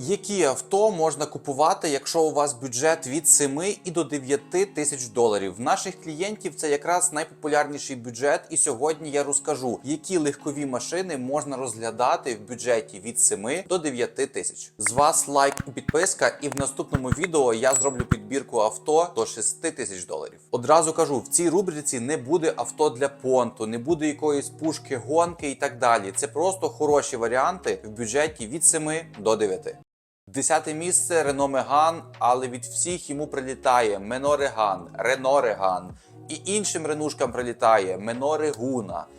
Які авто можна купувати, якщо у вас бюджет від 7 і до 9 тисяч доларів? В наших клієнтів це якраз найпопулярніший бюджет. І сьогодні я розкажу, які легкові машини можна розглядати в бюджеті від 7 до 9 тисяч. З вас лайк і підписка, і в наступному відео я зроблю підбірку авто до 6 тисяч доларів. Одразу кажу, в цій рубриці не буде авто для понту, не буде якоїсь пушки, гонки і так далі. Це просто хороші варіанти в бюджеті від 7 до 9. Десяте місце Рено Меган, але від всіх йому прилітає Менореган, Ренореган Рено Реган. І іншим ренушкам прилітає Мено Регуна, е,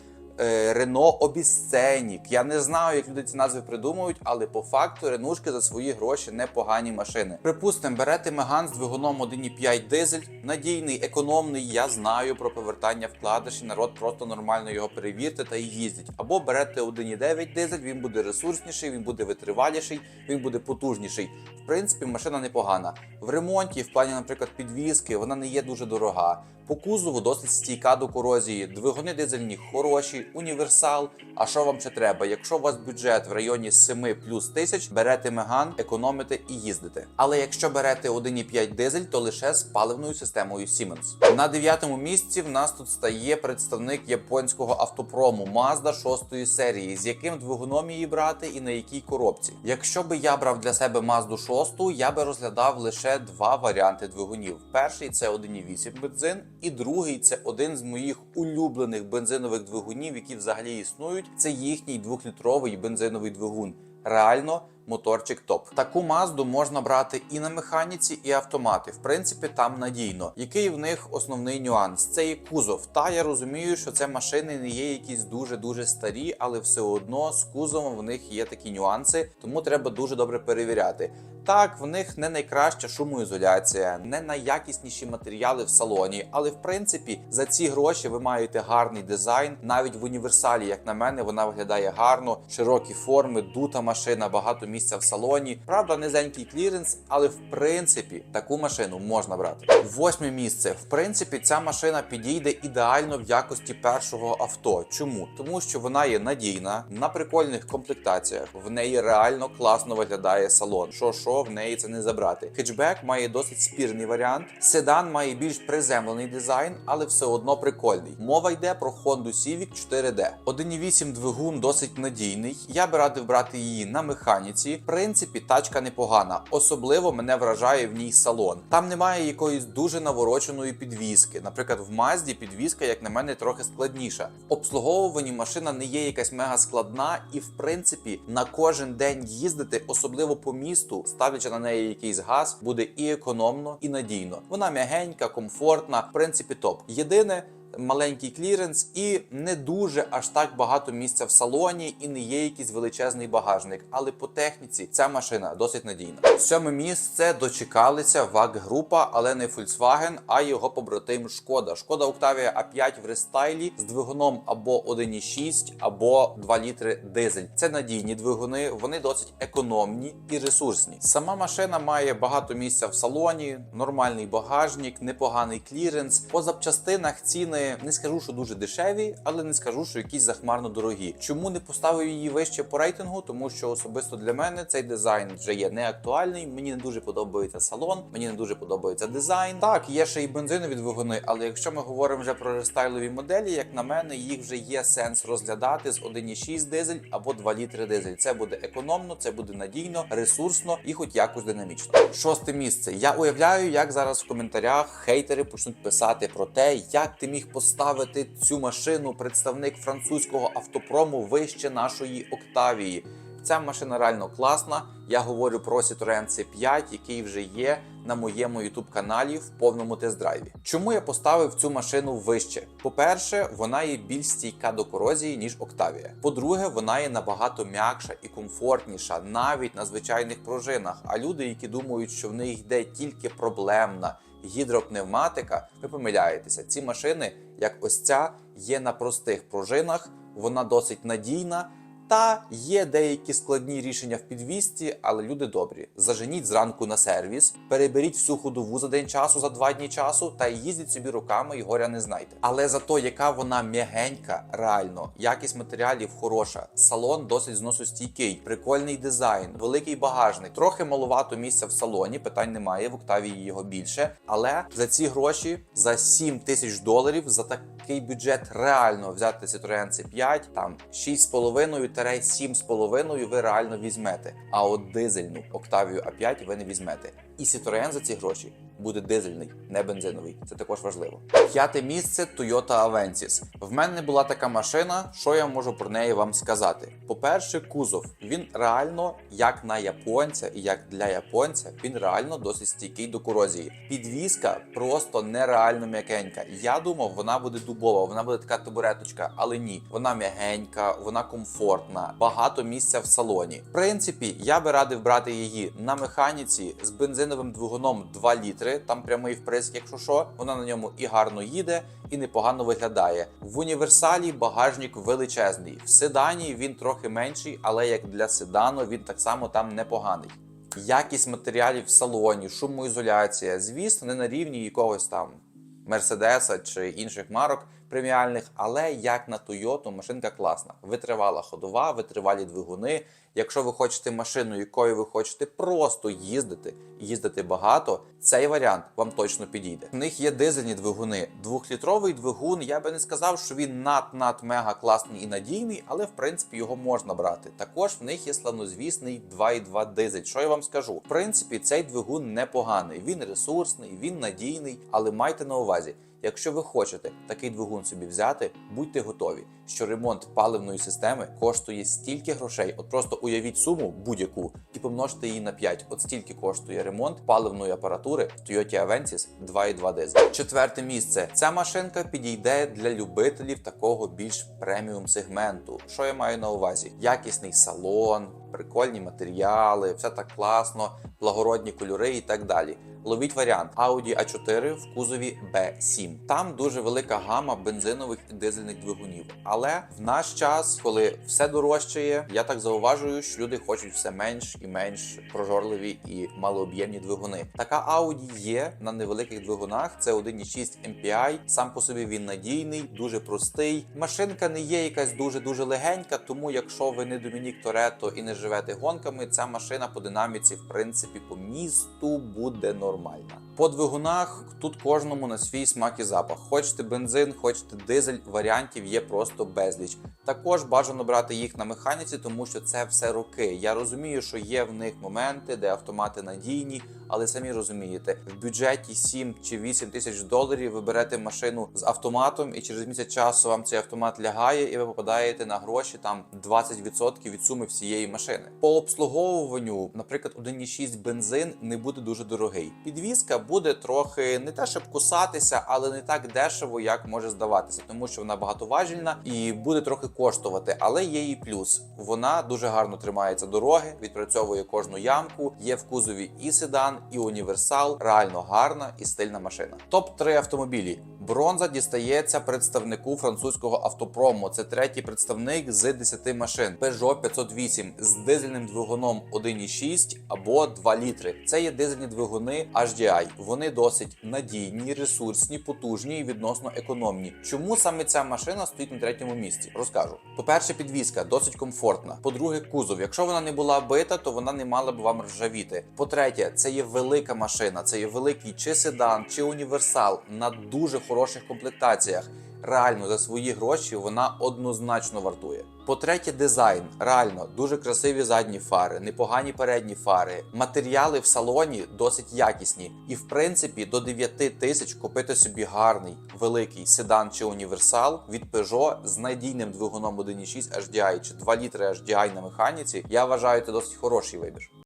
Рено Обісценік. Я не знаю, як люди ці назви придумують, але по факту ренушки за свої гроші непогані машини. Припустимо, берете Меган з двигуном 1,5 дизель, надійний, економний. Я знаю про повертання вкладиші. Народ просто нормально його перевірте та й їздять. Або берете 1,9 дизель, він буде ресурсніший, він буде витриваліший, він буде потужніший. В принципі, машина непогана. В ремонті, в плані, наприклад, підвіски, вона не є дуже дорога. По кузову досить стійка до корозії. Двигуни дизельні хороші, універсал. А що вам ще треба? Якщо у вас бюджет в районі 7 плюс тисяч, берете меган, економите і їздите. Але якщо берете 1,5 дизель, то лише з паливною системою Siemens. На дев'ятому місці в нас тут стає представник японського автопрому Mazda 6 серії, з яким двигуном її брати і на якій коробці. Якщо би я брав для себе Mazda 6, я би розглядав лише два варіанти двигунів. Перший це 1,8 бензин, і другий це один з моїх улюблених бензинових двигунів, які взагалі існують. Це їхній двохлітровий бензиновий двигун. Реально моторчик топ. Таку мазду можна брати і на механіці, і автомати. В принципі, там надійно. Який в них основний нюанс? Це є кузов. Та я розумію, що це машини не є якісь дуже дуже старі, але все одно з кузовом в них є такі нюанси, тому треба дуже добре перевіряти. Так, в них не найкраща шумоізоляція, не найякісніші матеріали в салоні, але в принципі за ці гроші ви маєте гарний дизайн. Навіть в універсалі, як на мене, вона виглядає гарно, широкі форми, дута машина, багато місця в салоні. Правда, низенький кліренс, але в принципі таку машину можна брати. Восьме місце. В принципі, ця машина підійде ідеально в якості першого авто. Чому? Тому що вона є надійна, на прикольних комплектаціях. В неї реально класно виглядає салон. Що що в неї це не забрати. Хетчбек має досить спірний варіант. Седан має більш приземлений дизайн, але все одно прикольний. Мова йде про Honda Civic 4D. 1.8 двигун досить надійний. Я би радив брати її на механіці. В принципі, тачка непогана. Особливо мене вражає в ній салон. Там немає якоїсь дуже навороченої підвіски. Наприклад, в Мазді підвіска, як на мене, трохи складніша. В обслуговуванні машина не є якась мега складна, і в принципі на кожен день їздити, особливо по місту, ставлячи на неї якийсь газ, буде і економно, і надійно. Вона м'ягенька, комфортна, в принципі, топ. Єдине. Маленький кліренс і не дуже аж так багато місця в салоні, і не є якийсь величезний багажник. Але по техніці ця машина досить надійна. Сьоме місце дочекалися ВАГ група, але не Volkswagen, а його побратим Шкода. Шкода Octavia A5 в рестайлі з двигуном або 1,6, або 2 літри дизель. Це надійні двигуни, вони досить економні і ресурсні. Сама машина має багато місця в салоні, нормальний багажник, непоганий кліренс. По запчастинах ціни не скажу, що дуже дешеві, але не скажу, що якісь захмарно дорогі. Чому не поставив її вище по рейтингу? Тому що особисто для мене цей дизайн вже є не актуальний. Мені не дуже подобається салон, мені не дуже подобається дизайн. Так, є ще і бензинові двигуни, але якщо ми говоримо вже про рестайлові моделі, як на мене, їх вже є сенс розглядати з 1,6 дизель або 2 літри дизель. Це буде економно, це буде надійно, ресурсно і хоч якось динамічно. Шосте місце. Я уявляю, як зараз в коментарях хейтери почнуть писати про те, як ти міг поставити цю машину, представник французького автопрому вище нашої Октавії. Ця машина реально класна. Я говорю про Citroen C5, який вже є на моєму youtube каналі в повному тест-драйві. Чому я поставив цю машину вище? По-перше, вона є більш стійка до корозії, ніж Octavia. По-друге, вона є набагато м'якша і комфортніша навіть на звичайних пружинах. А люди, які думають, що в них йде тільки проблемна гідропневматика, ви помиляєтеся. Ці машини, як ось ця, є на простих пружинах, вона досить надійна. Та є деякі складні рішення в підвісті, але люди добрі. Заженіть зранку на сервіс, переберіть всю ходову за день часу, за два дні часу, та їздіть собі руками і горя не знайте. Але за то, яка вона м'ягенька, реально, якість матеріалів хороша, салон досить зносостійкий, прикольний дизайн, великий багажник. Трохи малувато місця в салоні, питань немає. В Октавії його більше. Але за ці гроші, за 7 тисяч доларів, за такий бюджет реально взяти Citroen C5, там 6,5-7,5 ви реально візьмете. А от дизельну Octavia A5 ви не візьмете. І Citroen за ці гроші буде дизельний, не бензиновий. Це також важливо. П'яте місце Toyota Avensis. В мене була така машина. Що я можу про неї вам сказати? По-перше, кузов він реально, як на японця, і як для японця, він реально досить стійкий до корозії. Підвізка просто нереально м'якенька. Я думав, вона буде дубова, вона буде така табуреточка, але ні, вона м'ягенька, вона комфортна, багато місця в салоні. В принципі, я би радив брати її на механіці з бензиновим двигуном 2 літри. Там прямий вприск, якщо що, вона на ньому і гарно їде, і непогано виглядає. В універсалі багажник величезний. В седані він трохи менший, але як для седану він так само там непоганий. Якість матеріалів в салоні, шумоізоляція, звісно, не на рівні якогось там Мерседеса чи інших марок преміальних, але як на Toyota машинка класна. Витривала ходова, витривалі двигуни. Якщо ви хочете машину, якою ви хочете просто їздити, їздити багато, цей варіант вам точно підійде. В них є дизельні двигуни. Двохлітровий двигун. Я би не сказав, що він над-над мега класний і надійний, але в принципі його можна брати. Також в них є славнозвісний 2.2 дизель. Що я вам скажу? В принципі, цей двигун непоганий. Він ресурсний, він надійний, але майте на увазі. Якщо ви хочете такий двигун собі взяти, будьте готові, що ремонт паливної системи коштує стільки грошей. От просто уявіть суму будь-яку і помножте її на 5. От стільки коштує ремонт паливної апаратури Toyota Avensis 2.2 дизель. Четверте місце. Ця машинка підійде для любителів такого більш преміум сегменту. Що я маю на увазі? Якісний салон, прикольні матеріали, все так класно, благородні кольори і так далі. Ловіть варіант Audi A4 в кузові B7. Там дуже велика гама бензинових і дизельних двигунів. Але в наш час, коли все дорожчає, я так зауважую, що люди хочуть все менш і менш прожорливі і малооб'ємні двигуни. Така Audi є на невеликих двигунах. Це 1.6 MPI. Сам по собі він надійний, дуже простий. Машинка не є якась дуже дуже легенька. Тому, якщо ви не Домінік Торетто і не живете гонками, ця машина по динаміці, в принципі, по місту буде нормальна. По двигунах тут кожному на свій смак і запах. Хочете бензин, хочете дизель, варіантів є просто безліч. Також бажано брати їх на механіці, тому що це все роки. Я розумію, що є в них моменти, де автомати надійні, але самі розумієте, в бюджеті 7 чи 8 тисяч доларів ви берете машину з автоматом, і через місяць часу вам цей автомат лягає, і ви попадаєте на гроші там 20% від суми всієї машини. По обслуговуванню, наприклад, 1.6 бензин не буде дуже дорогий. Підвізка буде трохи не те, щоб кусатися, але не так дешево, як може здаватися, тому що вона багатоважільна і буде трохи коштувати. Але є і плюс. Вона дуже гарно тримається дороги, відпрацьовує кожну ямку. Є в кузові і седан, і універсал. Реально гарна і стильна машина. Топ 3 автомобілі. Бронза дістається представнику французького автопрому. Це третій представник з 10 машин. Peugeot 508 з дизельним двигуном 1.6 або 2 літри. Це є дизельні двигуни HDI. Вони досить надійні, ресурсні, потужні і відносно економні. Чому саме ця машина стоїть на третьому місці? Розкажу. По-перше, підвізка досить комфортна. По-друге, кузов. Якщо вона не була бита, то вона не мала б вам ржавіти. По-третє, це є велика машина, це є великий чи седан, чи універсал на дуже хороших комплектаціях. Реально за свої гроші вона однозначно вартує. По-третє, дизайн. Реально дуже красиві задні фари, непогані передні фари. Матеріали в салоні досить якісні. І в принципі до 9 тисяч купити собі гарний великий седан чи універсал від Peugeot з надійним двигуном 1.6 HDI чи 2 літри HDI на механіці. Я вважаю це досить хороший вибір.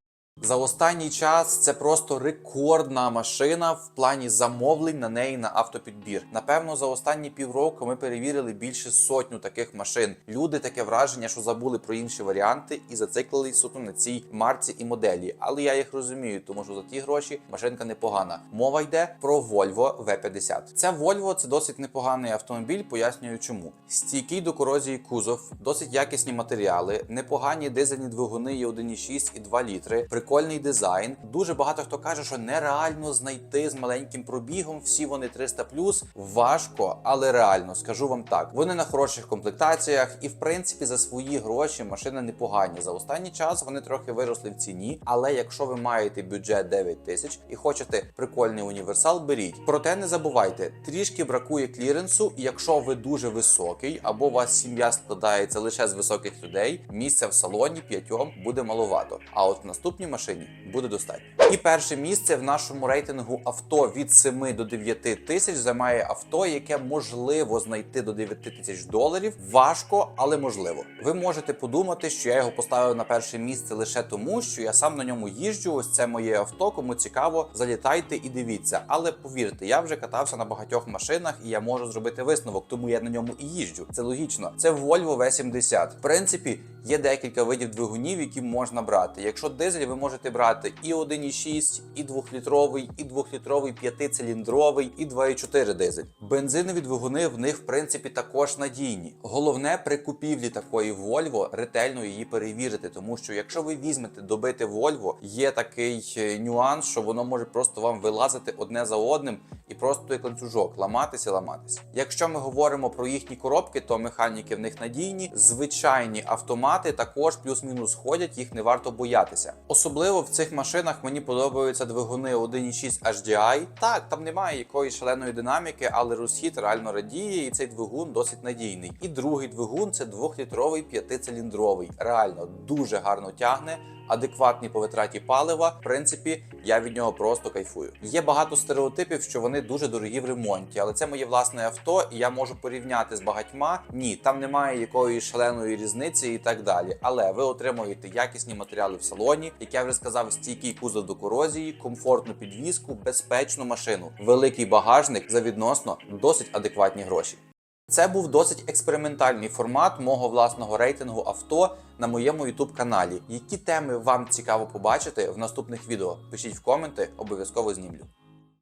За останній час це просто рекордна машина в плані замовлень на неї на автопідбір. Напевно, за останні півроку ми перевірили більше сотню таких машин. Люди таке враження, що забули про інші варіанти і зациклились суто на цій марці і моделі. Але я їх розумію, тому що за ті гроші машинка непогана. Мова йде про Volvo V50. Ця Volvo це досить непоганий автомобіль. Пояснюю, чому стійкий до корозії кузов, досить якісні матеріали, непогані дизельні двигуни є 1,6 і 2 літри. Прикольний дизайн. Дуже багато хто каже, що нереально знайти з маленьким пробігом. Всі вони 300 Важко, але реально скажу вам так. Вони на хороших комплектаціях, і в принципі за свої гроші машини непогані. За останній час вони трохи виросли в ціні. Але якщо ви маєте бюджет 9 тисяч і хочете прикольний універсал, беріть. Проте не забувайте, трішки бракує кліренсу, і якщо ви дуже високий або у вас сім'я складається лише з високих людей, місця в салоні п'ятьом буде маловато. А от в наступній машині буде достатньо. І перше місце в нашому рейтингу авто від 7 до 9 тисяч займає авто, яке можливо знайти до 9 тисяч доларів. Важко, але можливо. Ви можете подумати, що я його поставив на перше місце лише тому, що я сам на ньому їжджу. Ось це моє авто. Кому цікаво, залітайте і дивіться. Але повірте, я вже катався на багатьох машинах, і я можу зробити висновок, тому я на ньому і їжджу. Це логічно. Це Volvo V70. В принципі, є декілька видів двигунів, які можна брати. Якщо дизель, ви можете брати і 1,6, і 2-літровий, і 2-літровий 5-циліндровий, і 2,4 дизель. Бензинові двигуни в них в принципі також надійні. Головне при купівлі такої Volvo ретельно її перевірити, тому що якщо ви візьмете добити Volvo, є такий е, нюанс, що воно може просто вам вилазити одне за одним і просто як ланцюжок ламатися, ламатися. Якщо ми говоримо про їхні коробки, то механіки в них надійні. Звичайні автомати також плюс-мінус ходять, їх не варто боятися. Особливо в цих машинах мені подобаються двигуни 1.6 HDI. Так, там немає якоїсь шаленої динаміки, але розхід реально радіє, і цей двигун досить надійний. І другий двигун це 2-літровий п'ятициліндровий. Реально дуже гарно тягне. Адекватні по витраті палива, в принципі, я від нього просто кайфую. Є багато стереотипів, що вони дуже дорогі в ремонті, але це моє власне авто, і я можу порівняти з багатьма. Ні, там немає якоїсь шаленої різниці і так далі. Але ви отримуєте якісні матеріали в салоні, як я вже сказав, стійкий кузов до корозії, комфортну підвізку, безпечну машину, великий багажник за відносно досить адекватні гроші. Це був досить експериментальний формат мого власного рейтингу авто на моєму youtube каналі. Які теми вам цікаво побачити в наступних відео? Пишіть в коменти, обов'язково знімлю.